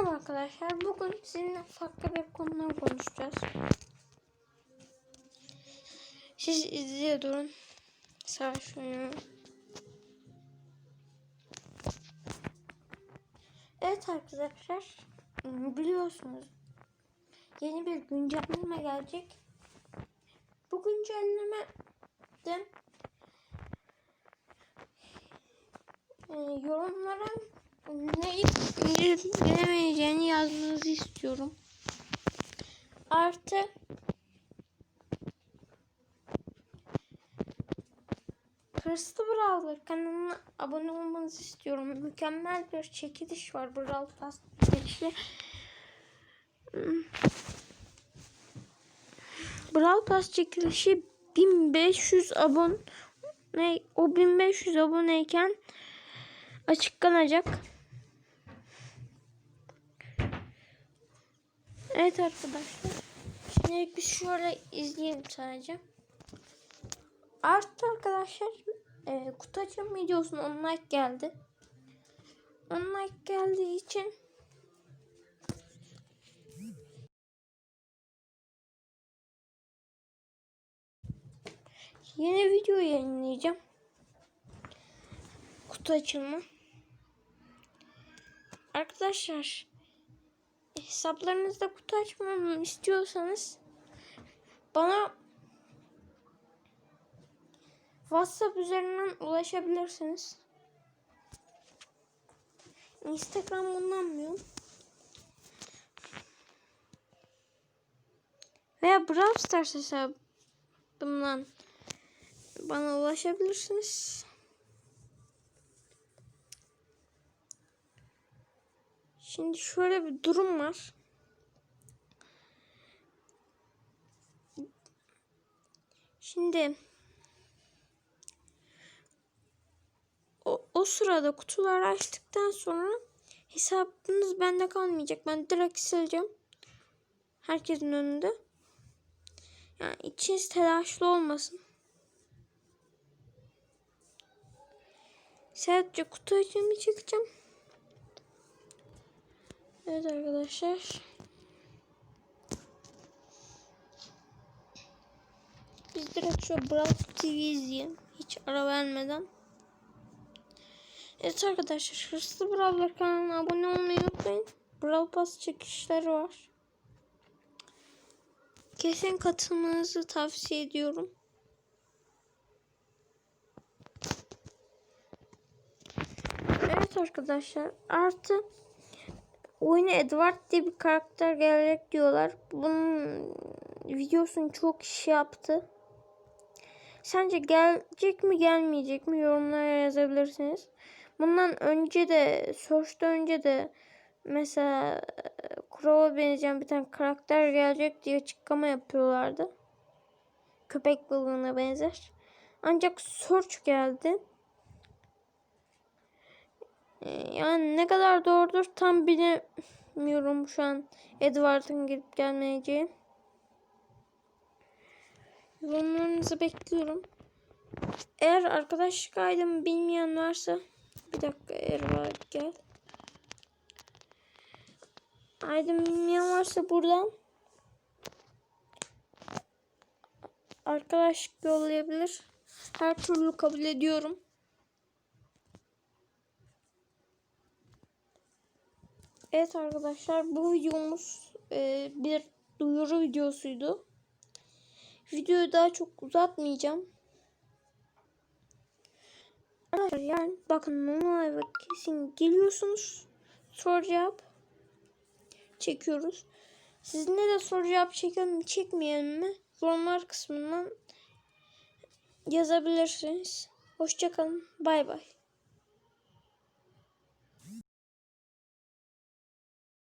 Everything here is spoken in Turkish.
Merhaba arkadaşlar. Bugün sizinle farklı bir konudan konuşacağız. Siz izliyor durun. Savaş oyunu. Evet arkadaşlar. Biliyorsunuz. Yeni bir güncelleme gelecek. Bu güncelleme de e, yorumlara neyi bilemeyeceğini yazmanızı istiyorum. Artı Hırslı Brawler kanalına abone olmanızı istiyorum. Mükemmel bir çekiliş var Brawl Pass çekilişi. Brawl Pass çekilişi 1500 abone o 1500 aboneyken açıklanacak. Evet arkadaşlar. Şimdi biz şöyle izleyelim sadece. Artı arkadaşlar e, kutu açım videosuna 10 like geldi. 10 like geldiği için yeni video yayınlayacağım. Kutu açımı. Arkadaşlar hesaplarınızda kutu açmamı istiyorsanız bana WhatsApp üzerinden ulaşabilirsiniz. Instagram kullanmıyorum. Veya Brawl Stars hesabımdan bana ulaşabilirsiniz. Şimdi şöyle bir durum var. Şimdi o, o sırada kutuları açtıktan sonra hesabınız bende kalmayacak. Ben direkt sileceğim. Herkesin önünde. Yani içiniz telaşlı olmasın. Sadece kutu açımı çekeceğim. Evet arkadaşlar. Biz direkt şu Brawl TV izleyelim. Hiç ara vermeden. Evet arkadaşlar Hırslı Brawler kanalına abone olmayı unutmayın. Brawl Pass çekişleri var. Kesin katılmanızı tavsiye ediyorum. Evet arkadaşlar artı oyuna Edward diye bir karakter gelecek diyorlar. Bunun videosunu çok kişi yaptı. Sence gelecek mi gelmeyecek mi yorumlara yazabilirsiniz. Bundan önce de Search'ta önce de mesela Crow'a benzeyen bir tane karakter gelecek diye açıklama yapıyorlardı. Köpek balığına benzer. Ancak Search geldi. Yani ne kadar doğrudur tam bilemiyorum şu an Edward'ın gelip gelmeyeceği. Yorumlarınızı bekliyorum. Eğer arkadaşlık aydımı bilmeyen varsa bir dakika Erva gel. Aydın bilmeyen varsa buradan arkadaşlık yollayabilir. Her türlü kabul ediyorum. Evet arkadaşlar bu videomuz e, bir duyuru videosuydu. Videoyu daha çok uzatmayacağım. Arkadaşlar yani bakın normal ve kesin geliyorsunuz. Soru cevap çekiyoruz. Sizinle de soru cevap çekelim mi çekmeyelim mi? Yorumlar kısmından yazabilirsiniz. Hoşçakalın. Bay bay.